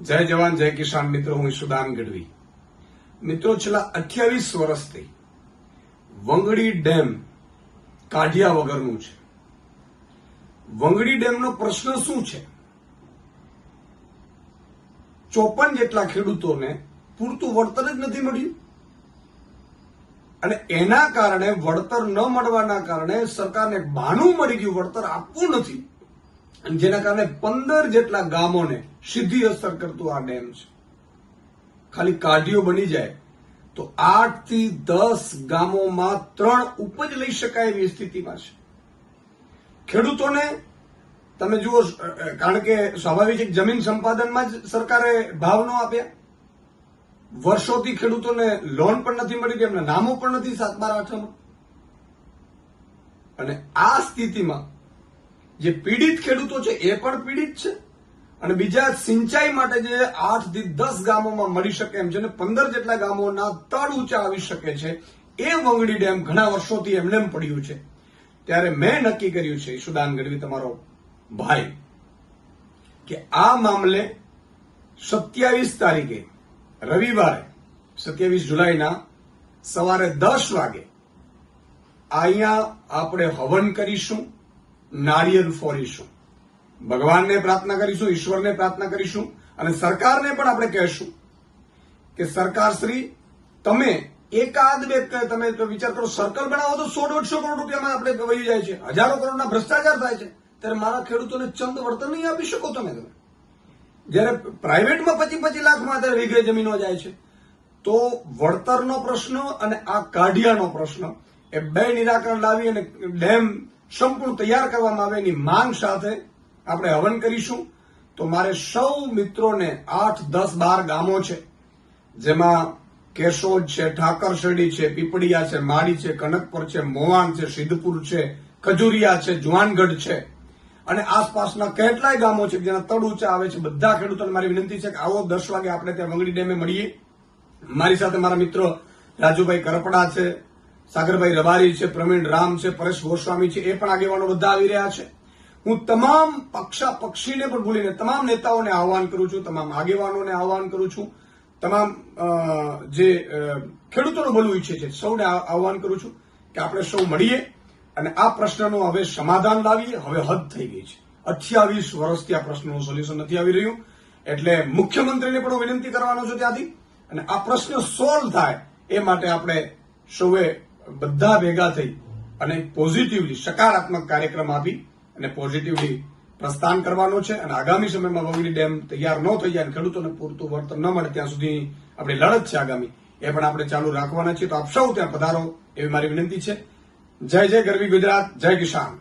જય જવાન, જય કિસાન મિત્રો, હું ઈશુદાન ગઢવી. મિત્રો, છેલ્લા અઠ્યાવીસ વર્ષથી વંગડી ડેમ કાઢ્યા વગરનું છે. વંગડી ડેમનો પ્રશ્ન શું છે? ચોપન જેટલા ખેડૂતોને પૂરતું વળતર જ નથી મળ્યું. અને એના કારણે વળતર ન મળવાના કારણે સરકારને બાનું મળી ગયું વળતર આપવું નથી. જેના કારણે પંદર જેટલા ગામોને સીધી અસર કરતું આ ડેમ છે. ખાલી કાઢીઓ બની જાય તો આઠથી દસ ગામોમાં ત્રણ ઉપજ લઈ શકાય એવી સ્થિતિમાં છે. ખેડૂતોને તમે જુઓ કારણ કે સ્વાભાવિક જમીન સંપાદનમાં જ સરકારે ભાવ ન આપ્યા. વર્ષોથી ખેડૂતોને લોન પણ નથી મળી એમના નામો પણ નથી સાત બાર આઠમાં. અને આ સ્થિતિમાં જે પીડિત ખેડૂતો છે, એ પણ પીડિત છે. અને બીજા સિંચાઈ માટે જે આઠથી દસ ગામોમાં મળી શકે એમ છે અને પંદર જેટલા ગામોના તળ ઊંચા આવી શકે છે, એ વંગડી ડેમ ઘણા વર્ષોથી એમને પડ્યું છે. ત્યારે મેં નક્કી કર્યું છે, ઈશુદાન ગઢવી, તમારો ભાઈ, કે આ મામલે સત્યાવીસ તારીખે, રવિવારે, સત્યાવીસ જુલાઈના સવારે દસ વાગે, અહીંયા આપણે હવન કરીશું. નારિયેળ ફોરીશું ભગવાનને પ્રાર્થના કરીશું, ઈશ્વરને પ્રાર્થના કરીશું અને સરકારને પણ આપણે કહેશું કે સરકાર શ્રી, તમે એકાદ બે તમે વિચાર કરો સર્કલ બનાવો તો સો દોઢસો કરોડ રૂપિયામાં આપણે વહી જાય છે. હજારો કરોડના ભ્રષ્ટાચાર થાય છે. ત્યારે મારા ખેડૂતોને ચંદ વળતર નહીં આપી શકો તમે તમે જ્યારે પ્રાઇવેટમાં પચી પચી લાખમાં અત્યારે વીઘે જમીનો જાય છે. તો વળતરનો પ્રશ્ન અને આ કાઢિયાનો પ્રશ્ન એ બે નિરાકરણ લાવી અને ડેમ સંપૂર્ણ તૈયાર કરવામાં આવે એની માંગ સાથે આપણે હવન કરીશું. તો મારે સૌ મિત્રોને આઠ, દસ, બાર ગામો છે, જેમાં કેશોદ છે ઠાકરશેડી છે, પીપળિયા છે, માળી છે, કનકપર છે, મોવાણ છે, સિદ્ધપુર છે, ખજુરિયા છે, જુવાનગઢ છે. અને આસપાસના કેટલાય ગામો છે જેના તળ ઊંચા આવે છે, બધા ખેડૂતોને મારી વિનંતી છે કે આવો દસ વાગે આપણે ત્યાં વંગડી ડેમે મળીએ. મારી સાથે મારા મિત્રો રાજુભાઈ કરપડા છે સાગરભાઈ રબારી છે, પ્રવીણ રામ છે, પરેશ ગોસ્વામી છે, એ પણ આગેવાનો બધા આવી રહ્યા છે. હું તમામ પક્ષા પક્ષીને પણ ભૂલીને તમામ નેતાઓને આહવાન કરું છું, તમામ આગેવાનોને આહવાન કરું છું, તમામ જે ખેડૂતોનું ભલું ઈચ્છે છે, સૌને આહવાન કરું છું કે આપણે સૌ મળીએ અને આ પ્રશ્નનું હવે સમાધાન લાવીએ. હવે હદ થઈ ગઈ છે. અઠ્યાવીસ વર્ષથી આ પ્રશ્નનું સોલ્યુશન નથી આવી રહ્યું. એટલે મુખ્યમંત્રીને પણ હું વિનંતી કરવાનો છું ત્યાંથી. અને આ પ્રશ્ન સોલ્વ થાય એ માટે આપણે સૌએ બધા ભેગા થઈ અને પોઝિટિવલી સકારાત્મક કાર્યક્રમ આપી અને પોઝિટિવલી પ્રસ્થાન કરવાનો છે. અને આગામી સમયમાં વગડી ડેમ તૈયાર ન થઈ જાય અને ખેડૂતોને પૂરતું વળતર ન મળે, ત્યાં સુધી આપણી લડત છે આગામી. એ પણ આપણે ચાલુ રાખવાના છીએ. તો આપ સૌ ત્યાં પધારો એવી મારી વિનંતી છે. જય જય ગરવી ગુજરાત, જય કિસાન.